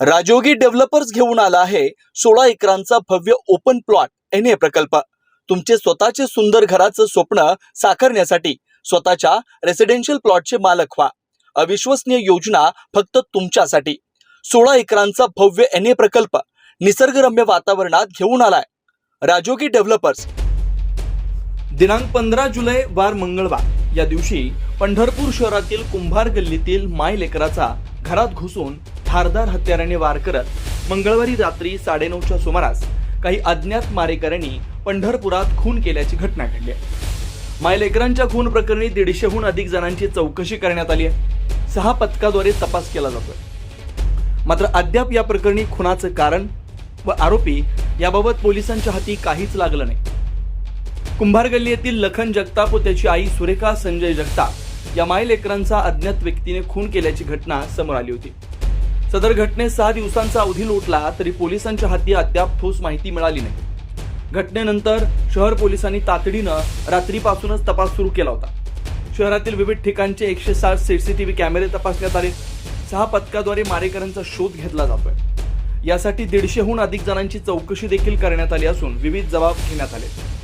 राजोगी developers घेऊन आला आहे सोळा एकरांचा भव्य ओपन प्लॉट एन ए प्रकल्प. तुमचे स्वतःचे सुंदर घराचं स्वप्न साकारण्यासाठी स्वतःच्या रेसिडेन्शियल प्लॉटचे मालक व्हा. अविश्वसनीय योजना फक्त तुमच्यासाठी. सोळा एकरांचा भव्य एन ए प्रकल्प निसर्गरम्य वातावरणात घेऊन आलाय. राजोगी डेव्हलपर्स दिनांक पंधरा जुलै वार मंगळवार. या दिवशी पंढरपूर शहरातील कुंभार गल्लीतील माय लेकराचा घरात घुसून धारदार हत्याराने वार करत मंगळवारी रात्री साडेनऊच्या सुमारास काही अज्ञात मारेकऱ्यांनी पंढरपुरात खून केल्याची घटना घडली आहे. मायलेकरांच्या खून प्रकरणी दीडशेहून अधिक जणांची चौकशी करण्यात आली आहे. सहा पथकाद्वारे तपास केला जातोय. मात्र अद्याप या प्रकरणी खुनाचं कारण व आरोपी याबाबत पोलिसांच्या हाती काहीच लागलं नाही. कुंभार गल्ली येथील लखन जगताप व त्याची आई सुरेखा संजय जगताप या मायलेकरांचा अज्ञात व्यक्तीने खून केल्याची घटना समोर आली होती. सदर घटनेत सहा दिवसांचा अवधी लोटला तरी पोलिसांच्या हाती अद्याप ठोस माहिती मिळाली नाही. घटनेनंतर शहर पोलिसांनी तातडीनं रात्रीपासूनच तपास सुरू केला होता. शहरातील विविध ठिकाणचे एकशे साठ सीसीटीव्ही कॅमेरे तपासण्यात आले. सहा पथकाद्वारे मारेकऱ्यांचा शोध घेतला जातोय. यासाठी दीडशेहून अधिक जणांची चौकशी देखील करण्यात आली असून विविध जबाब घेण्यात आले.